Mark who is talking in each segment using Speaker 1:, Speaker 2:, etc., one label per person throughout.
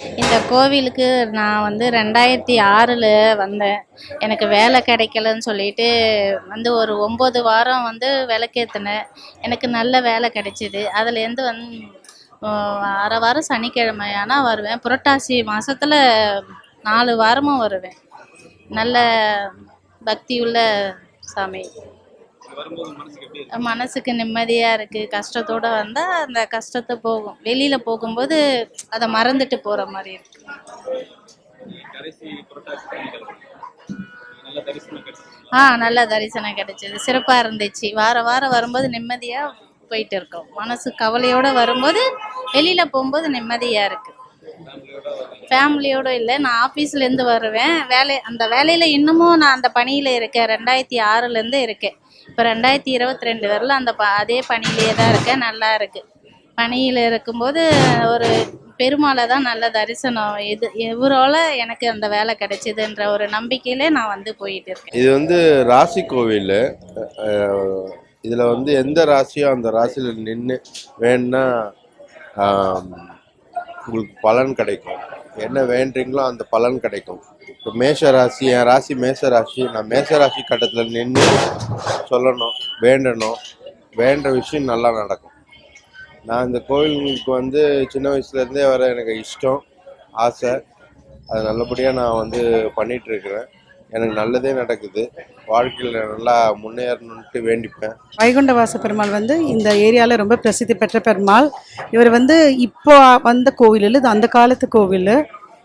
Speaker 1: இந்த கோவிலுக்கு நான் வந்து ரெண்டாயிரத்தி ஆறில் வந்தேன். எனக்கு வேலை கிடைக்கலன்னு சொல்லிட்டு வந்து ஒரு ஒம்பது வாரம் வந்து விளக்கேற்றினேன் எனக்கு நல்ல வேலை கிடைச்சிது. அதுலேருந்து வந் அரை வாரம் சனிக்கிழமை ஆனால் வருவேன். புரட்டாசி மாதத்துல நாலு வாரமும் வருவேன். நல்ல பக்தியுள்ள சாமி.
Speaker 2: மனசுக்கு எப்படி இருக்கு?
Speaker 1: மனசுக்கு நிம்மதியாக இருக்குது கஷ்டத்தோடு வந்தால் அந்த கஷ்டத்தை போகும். வெளியில் போகும்போது அதை மறந்துட்டு போகிற மாதிரி இருக்கு. ஆ நல்ல தரிசனம் கிடைச்சது. சிறப்பாக இருந்துச்சு. வார வாரம் வரும்போது நிம்மதியாக போயிட்டு இருக்கோம். மனசு கவலையோடு வரும்போது வெளியில் போகும்போது நிம்மதியாக இருக்குது
Speaker 2: ஃபேமிலியோட
Speaker 1: ஃபேமிலியோடு இல்லை. நான் ஆஃபீஸ்லேருந்து வருவேன். வேலை அந்த வேலையில் இன்னமும் நான் அந்த பணியில் இருக்கேன். ரெண்டாயிரத்தி ஆறுலேருந்து இருக்கேன். இப்போ ரெண்டாயிரத்தி இருபத்தி ரெண்டு வரல அந்த ப அதே பணியிலே தான் இருக்கேன் நல்லா இருக்குது பணியில் இருக்கும்போது ஒரு பெருமாளை தான் நல்ல தரிசனம் இது இவரோல எனக்கு அந்த வேலை கிடைச்சிதுன்ற ஒரு நம்பிக்கையிலே நான் வந்து போயிட்டு இருக்கேன்.
Speaker 3: இது வந்து ராசி கோவில். இதில் வந்து எந்த ராசியோ அந்த ராசியில் நின்று வேணும்னா உங்களுக்கு பலன் கிடைக்கும். என்ன வேண்டுறீங்களோ அந்த பலன் கிடைக்கும். இப்போ மேஷ ராசி என் ராசி மேஷ ராசி நான் மேஷ ராசி கட்டத்தில் நின்று சொல்லணும் வேண்டணும். வேண்ட விஷயம் நல்லா நடக்கும். நான் இந்த கோவிலுக்கு வந்து சின்ன வயசுலேருந்தே வர எனக்கு இஷ்டம் ஆசை. அது நல்லபடியாக நான் வந்து பண்ணிகிட்ருக்குறேன் எனக்கு நல்லதே நடக்குது. வாழ்க்கையில் நல்லா முன்னேறணுன்ட்டு வேண்டிப்பேன்.
Speaker 4: வைகுண்டவாச பெருமாள் வந்து இந்த ஏரியாவில் ரொம்ப பிரசித்தி பெற்ற பெருமாள். இவர் வந்து இப்போ வந்த கோவில் இல்லை இது அந்த காலத்து கோவில்.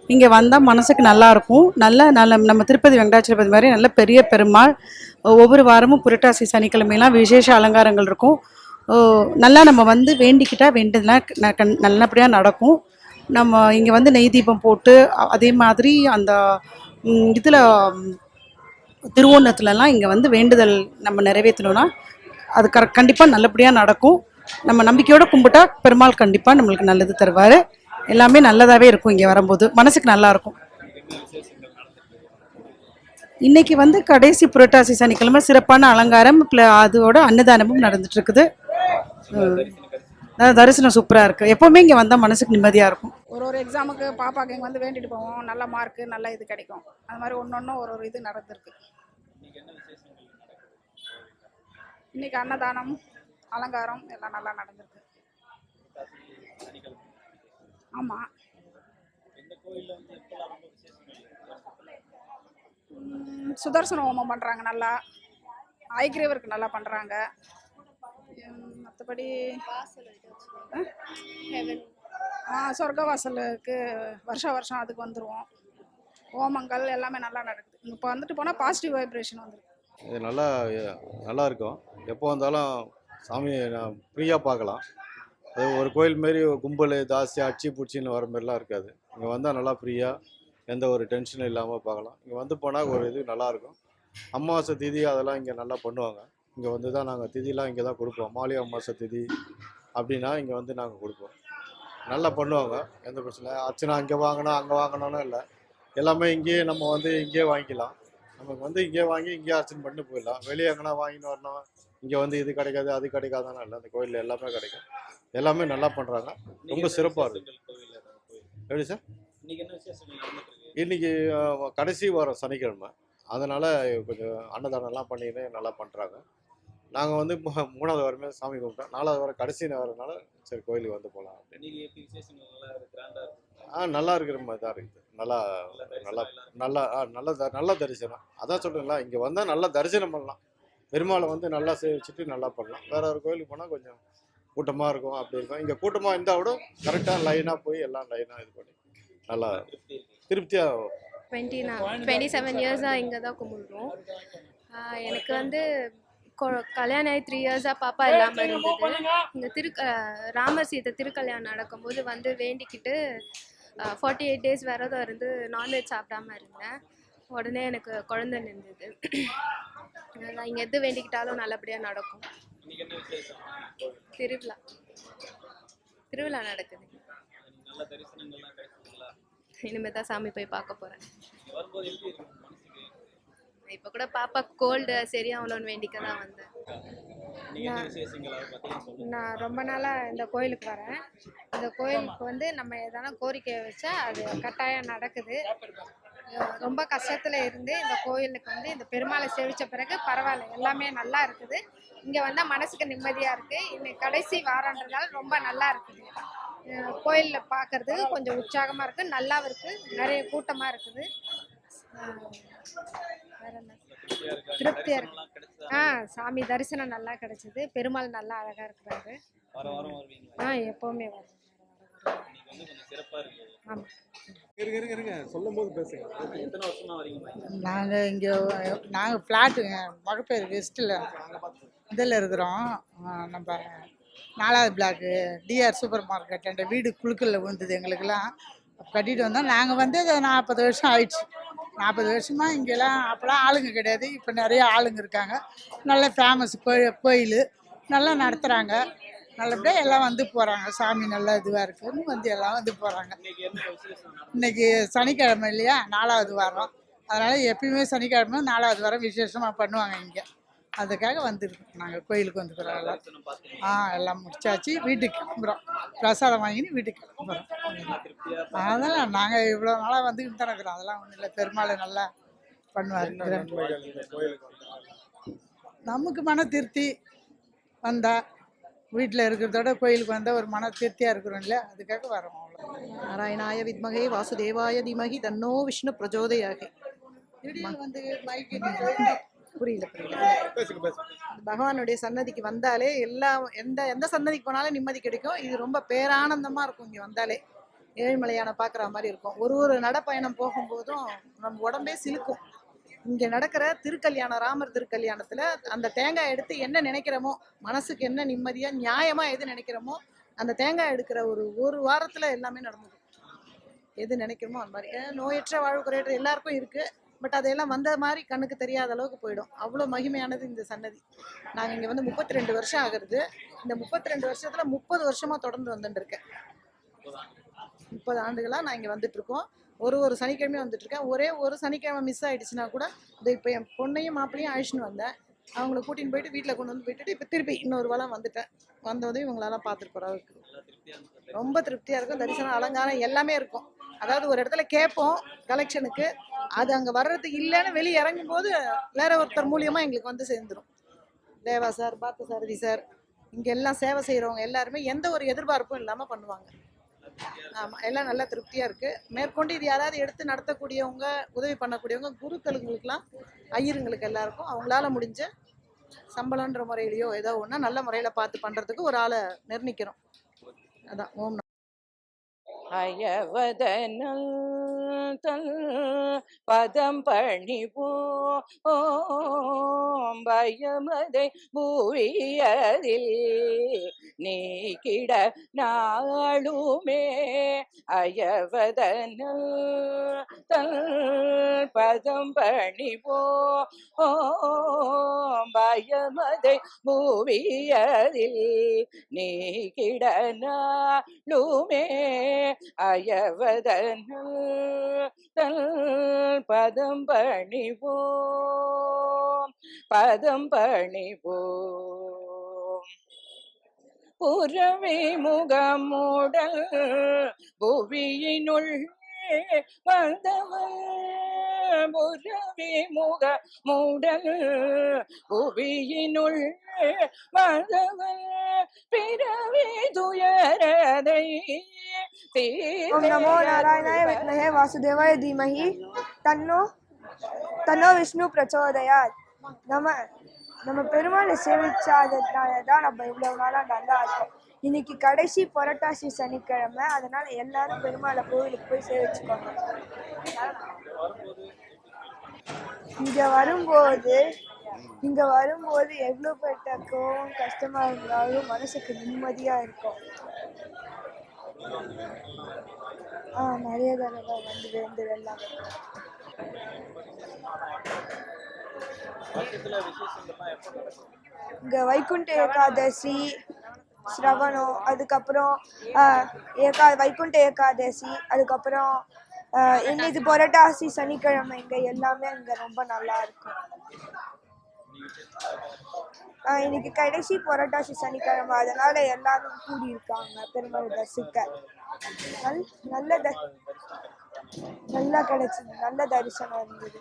Speaker 4: இங்கே வந்தால் மனசுக்கு நல்லாயிருக்கும் நல்ல நல்ல நம்ம திருப்பதி வெங்கடாச்சலபதி மாதிரி நல்ல பெரிய பெருமாள். ஒவ்வொரு வாரமும் புரட்டாசி சனிக்கிழமையெல்லாம் விசேஷ அலங்காரங்கள் இருக்கும். நல்லா நம்ம வந்து வேண்டிக்கிட்டால் வேண்டியதுலாம் ந- கண்- நல்லபடியாக நடக்கும். நம்ம இங்கே வந்து நெய் தீபம் போட்டு அதே மாதிரி அந்த இதில் திருவோணத்துலலாம் இங்கே வந்து வேண்டுதல் நம்ம நிறைவேற்றணும்னா அது கரெக்ட் கண்டிப்பாக நல்லபடியாக நடக்கும். நம்ம நம்பிக்கையோடு கும்பிட்டா பெருமாள் கண்டிப்பாக நம்மளுக்கு நல்லது தருவார். எல்லாமே நல்லதாகவே இருக்கும் இங்கே வரும்போது. மனசுக்கு நல்லாயிருக்கும் இன்றைக்கி வந்து கடைசி புரட்டாசி சனிக்கிழமை சிறப்பான அலங்காரம் ப்ள- அதோட அன்னதானமும் நடந்துட்டுருக்குது. தரிசனம் சூப்பராக இருக்குது எப்போவுமே இங்கே வந்தால் மனசுக்கு நிம்மதியாக இருக்கும்.
Speaker 5: ஒரு ஒரு எக்ஸாமுக்கு பாப்பாக்கு இங்கே வந்து வேண்டிட்டு போவோம். நல்ல மார்க்கு நல்ல இது கிடைக்கும். அது மாதிரி ஒன்று ஒன்று ஒரு ஒரு இது நடந்திருக்கு. இன்றைக்கி அன்னதானம் அலங்காரம் எல்லாம் நல்லா நடந்திருக்கு. ஆமாம் சுதர்சன ஹோமம் பண்ணுறாங்க நல்லா. ஐக்கிரவருக்கு நல்லா பண்ணுறாங்க மற்றபடி ஆ? சொர்க்கவாசலுக்கு வருஷா வருஷம் அதுக்கு வந்துடுவோம் ஹோமங்கள் எல்லாமே நல்லா நடக்குது. இப்போ வந்துட்டு போனால் பாசிட்டிவ் வைப்ரேஷன் வந்துருக்கு.
Speaker 6: இது நல்லா நல்லா இருக்கும். எப்போ வந்தாலும் சாமியை ஃப்ரீயாக பார்க்கலாம். அது ஒரு கோயில் மாரி கும்பல் ஜாஸ்தி அடிச்சு பிடிச்சின்னு வர மாதிரிலாம் இருக்காது. இங்கே வந்தால் நல்லா ஃப்ரீயாக எந்த ஒரு டென்ஷனும் இல்லாமல் பார்க்கலாம் இங்கே வந்து போனால் ஒரு இது நல்லாயிருக்கும் அமாவாசை திதி அதெல்லாம் இங்கே நல்லா பண்ணுவாங்க. இங்கே வந்து தான் நாங்கள் திதிலாம் இங்கே தான் கொடுப்போம். மாலை அமாவாசை திதி அப்படின்னா இங்கே வந்து நாங்கள் கொடுப்போம். நல்லா பண்ணுவாங்க எந்த பிரச்சனை இல்லை. அர்ச்சனை அங்கே வாங்கினா அங்கே வாங்கணும்னு இல்லை. எல்லாமே இங்கேயே நம்ம வந்து இங்கேயே வாங்கிக்கலாம். நமக்கு வந்து இங்கே வாங்கி இங்கேயே அர்ச்சனை பண்ணிட்டு போயிடலாம். வெளியே எங்கன்னா வாங்கின்னு வரணும். இங்கே வந்து இது கிடைக்காது அது கிடைக்காதானே இல்லை. அந்த கோயிலில் எல்லாமே கிடைக்கும். எல்லாமே நல்லா பண்ணுறாங்க ரொம்ப சிறப்பாக இருக்கு. எப்படி சார்?
Speaker 2: இன்னைக்கு
Speaker 6: கடைசி வாரம் சனிக்கிழமை. அதனால் கொஞ்சம் அன்னதானம்லாம் பண்ணின்னு நல்லா பண்ணுறாங்க நாங்கள் வந்து மூணாவது வாரமே சாமி கும்பிட்டோம். நாலாவது வாரம் கடைசி வரதுனால சரி கோயிலுக்கு வந்து போகலாம் ஆ நல்லா இருக்கிற மாதிரி தான் இருக்குது. நல்லா நல்லா நல்லா நல்ல நல்ல தரிசனம். அதான் சொல்கிறேன்ல இங்கே வந்தால் நல்லா தரிசனம் பண்ணலாம். பெருமாளை வந்து நல்லா சேவிச்சுட்டு நல்லா பண்ணலாம். வேற ஒரு கோயிலுக்கு போனால் கொஞ்சம் கூட்டமாக இருக்கும் அப்படி இருக்கும். இங்கே கூட்டமாக இருந்தால் கூட கரெக்டாக லைனாக போய் எல்லாம் லைனாக இது பண்ணி நல்லா திருப்தியாக
Speaker 7: டுவெண்ட்டி டுவெண்ட்டி செவன் இயர்ஸாக இங்கே தான் கும்பிடுறோம். ஆஹ் எனக்கு வந்து கல்யாணம் ஆகி த்ரீ இயர்ஸாக பாப்பா இல்லாமல் இருந்தது. இங்கே திரு ராமர் சீதை திருக்கல்யாணம் நடக்கும்போது வந்து வேண்டிக்கிட்டு ஃபார்ட்டி எயிட் டேஸ் விரதம் இருந்து நான்வெஜ் சாப்பிடாம இருந்தேன். உடனே எனக்கு குழந்தை நின்றுது நான் இங்கே எது வேண்டிக்கிட்டாலும் நல்லபடியாக நடக்கும். திருவிழா. திருவிழா நடக்குது. இனிமேல் தான் சாமி போய் பார்க்க போகிறேன்
Speaker 2: மனசுக்கு
Speaker 7: இப்போ கூட பாப்பா கோல்டு சரியாகணும்னு வேண்டிக்க தான் வந்தேன்.
Speaker 2: சொல்லுங்க.
Speaker 8: நான் ரொம்ப நாளாக இந்த கோயிலுக்கு வரேன். இந்த கோயிலுக்கு வந்து நம்ம எதனா கோரிக்கை வச்சா அது கட்டாயம் நடக்குது. ரொம்ப கஷ்டத்தில் இருந்து இந்த கோயிலுக்கு வந்து இந்த பெருமாளை சேவித்த பிறகு பரவாயில்ல எல்லாமே நல்லா இருக்குது. இங்கே வந்தால் மனசுக்கு நிம்மதியாக இருக்குது இன்னைக்கு கடைசி வாரன்றதால ரொம்ப நல்லா இருக்குது. கோயிலில் பார்க்கறதுக்கு கொஞ்சம் உற்சாகமாக இருக்குது நல்லாவும் இருக்குது நிறைய கூட்டமாக இருக்குது. வேற என்ன
Speaker 2: திருப்தியா இருக்கா.
Speaker 8: ஆ சாமி தரிசனம் நல்லா கிடைச்சிது. பெருமாள் நல்லா அழகாக இருக்கிறாரு. ஆ எப்போவுமே வரும்.
Speaker 9: நாங்கள் இங்கே நாங்கள் ஃப்ளாட்டுங்க மகப்பேர் வெஸ்ட்டில் இதில் இருக்கிறோம். நம்ம நாலாவது பிளாக்கு டிஆர் சூப்பர் மார்க்கெட் என்ற வீடு குழுக்கல்ல விழுந்தது எங்களுக்கெல்லாம். கட்டிட்டு வந்தோம். நாங்கள் வந்து நாற்பது வருஷம் ஆயிடுச்சு. நாற்பது வருஷமாக இங்கெல்லாம் அப்போலாம் ஆளுங்க கிடையாது. இப்போ நிறைய ஆளுங்க இருக்காங்க. நல்ல ஃபேமஸ் கோயில் கோயில். நல்லா நடத்துகிறாங்க நல்லபடியாக எல்லாம் வந்து போகிறாங்க சாமி நல்லா இதுவாக இருக்குன்னு வந்து எல்லாம் வந்து போகிறாங்க
Speaker 2: இன்னைக்கு
Speaker 9: சனிக்கிழமை இல்லையா? நாலாவது வாரம். அதனால் எப்பயுமே சனிக்கிழமை நாலாவது வாரம் விசேஷமாக பண்ணுவாங்க இங்கே. அதுக்காக வந்துருக்கோம். நாங்கள் கோயிலுக்கு வந்துக்கிறோம் ஆ எல்லாம் முடிச்சாச்சு. வீட்டுக்கு கிளம்புறோம். பிரசாதம் வாங்கின்னு வீட்டுக்கு கிளம்புறோம். அதெல்லாம் நாங்கள் இவ்வளோ நாளாக வந்துக்கிட்டு தான் இருக்கிறோம். அதெல்லாம் ஒன்றும் இல்லை. பெருமாள் நல்லா பண்ணுவார்? நமக்கு மன திருப்தி வந்தா வீட்டில் இருக்கிறதோட கோயிலுக்கு வந்தால் ஒரு மன திருப்தியாக இருக்கிறோம் இல்லையா அதுக்காக வரோம் அவ்வளோ
Speaker 10: நாராயணாய வித்மகே வாசுதேவாய தீமகி தன்னோ விஷ்ணு பிரச்சோதயாகி
Speaker 9: வந்து மைக்கு
Speaker 10: புரியல புரியல பகவானுடைய சன்னதிக்கு வந்தாலே எல்லா எந்த எந்த சன்னதிக்கு போனாலும் நிம்மதி கிடைக்கும். இது ரொம்ப பேரானந்தமா இருக்கும் இங்க வந்தாலே. ஏழ்மலையான பார்க்குற மாதிரி இருக்கும். ஒரு ஒரு நடப்பயணம் போகும்போதும் நம்ம உடம்பே சிலுக்கும். இங்க நடக்கிற திருக்கல்யாணம் ராமர் திருக்கல்யாணத்துல அந்த தேங்காய் எடுத்து என்ன நினைக்கிறோமோ மனசுக்கு என்ன நிம்மதியா நியாயமா எது நினைக்கிறோமோ அந்த தேங்காய் எடுக்கிற ஒரு ஒரு வாரத்துல எல்லாமே நடந்தது எது நினைக்கிறோமோ அந்த மாதிரி. நோயற்ற வாழ்வு குறையற்ற எல்லாருக்கும் இருக்கு. பட் அதையெல்லாம் வந்த மாதிரி கண்ணுக்கு தெரியாத அளவுக்கு போயிடும். அவ்வளோ மகிமையானது இந்த சன்னதி. நாங்கள் இங்கே வந்து முப்பத்தி ரெண்டு வருஷம் ஆகுறது. இந்த முப்பத்தி ரெண்டு வருஷத்தில் முப்பது வருஷமாக தொடர்ந்து வந்துட்டுருக்கேன் முப்பது ஆண்டுகளாக நான் இங்கே வந்துட்டு இருக்கோம். ஒரு ஒரு சனிக்கிழமையும் வந்துட்டு இருக்கேன். ஒரே ஒரு சனிக்கிழமை மிஸ் ஆகிடுச்சுன்னா கூட இது இப்போ என் பொண்ணையும் மாப்பிளையும் அழிச்சுன்னு வந்தேன். அவங்கள கூட்டின்னு போயிட்டு வீட்டில் கொண்டு வந்து விட்டுட்டு இப்போ திருப்பி இன்னொரு வளம் வந்துட்டேன். வந்ததும் இவங்களெல்லாம் பார்த்துட்டு போகிற அளவுக்கு
Speaker 2: திருப்தியா
Speaker 10: ரொம்ப திருப்தியாக இருக்கும். தரிசனம் அலங்காரம் எல்லாமே இருக்கும். அதாவது ஒரு இடத்துல கேட்போம் கலெக்ஷனுக்கு அது அங்கே வர்றதுக்கு இல்லைன்னு வெளியே இறங்கும் போது வேற ஒருத்தர் மூலியமாக எங்களுக்கு வந்து சேர்ந்துடும் தேவா சார் பார்த்த சாரதி சார் இங்கே எல்லாம் சேவை செய்கிறவங்க எல்லாருமே எந்த ஒரு எதிர்பார்ப்பும் இல்லாமல் பண்ணுவாங்க. ஆமாம் எல்லாம் நல்லா திருப்தியாக இருக்குது மேற்கொண்டு இது யாராவது எடுத்து நடத்தக்கூடியவங்க உதவி பண்ணக்கூடியவங்க குருக்களுங்களுக்கெல்லாம் ஐயருங்களுக்கு எல்லாருக்கும் அவங்களால முடிஞ்ச சம்பளன்ற முறையிலையோ ஏதோ ஒன்றா நல்ல முறையில் பார்த்து பண்ணுறதுக்கு ஒரு ஆளை நிர்ணயிக்கிறோம். அதான் ஓம்
Speaker 11: அயவதனல் தல் பதம் பணிவோ ஓம் பயமதை பூவியதில் நீக்கிட நாளுமே. அயவதனல் தல் பதம் பணிவோ ஓம் பயமதை பூவியதில் நீக்கிட நாளுமே. அயவதனல் பதம் பணிவோம் பதம் பணிவோம். புறவி முகமுடல் புவியினுள் வந்தவள். புறவே முக மூடல் புவியினுள் வந்தவள். பிறவி துயரதை
Speaker 12: ஓம் நமோ நாராயணாய வித்மஹே வாசுதேவாய தீமஹி தன்னோ தன்னோ விஷ்ணு பிரச்சோதயா நம்ம நம்ம பெருமாளை சேவிச்சாததுனால தான் நம்ம இவ்வளவு நாளாக நல்லா இருக்கோம். இன்னைக்கு கடைசி புரட்டாசி சனிக்கிழமை. அதனால எல்லாரும் பெருமாளை கோவிலுக்கு போய் சேவிச்சுக்கோங்க. இங்க வரும்போது இங்க வரும்போது எவ்வளோ பெட்ட கோவம் கஷ்டமா இருந்தாலும் மனசுக்கு நிம்மதியா இருக்கும். ஆ நிறைய தடவை வந்து
Speaker 2: எப்போ நடக்கும்?
Speaker 12: இங்க வைகுண்ட ஏகாதசி சிரவணம் அதுக்கப்புறம் ஏகா வைகுண்ட ஏகாதசி அதுக்கப்புறம் இன்னைக்கு புரட்டாசி சனிக்கிழமை இங்க எல்லாமே இங்க ரொம்ப நல்லா இருக்கும். இன்னைக்கு கடைசி புரட்டாசி சனிக்கிழமை. அதனால எல்லாரும் கூடி இருக்காங்க பெருமாள் தரிசிக்க. நல் நல்ல த நல்லா கிடைச்சது. நல்ல தரிசனம் இருந்தது.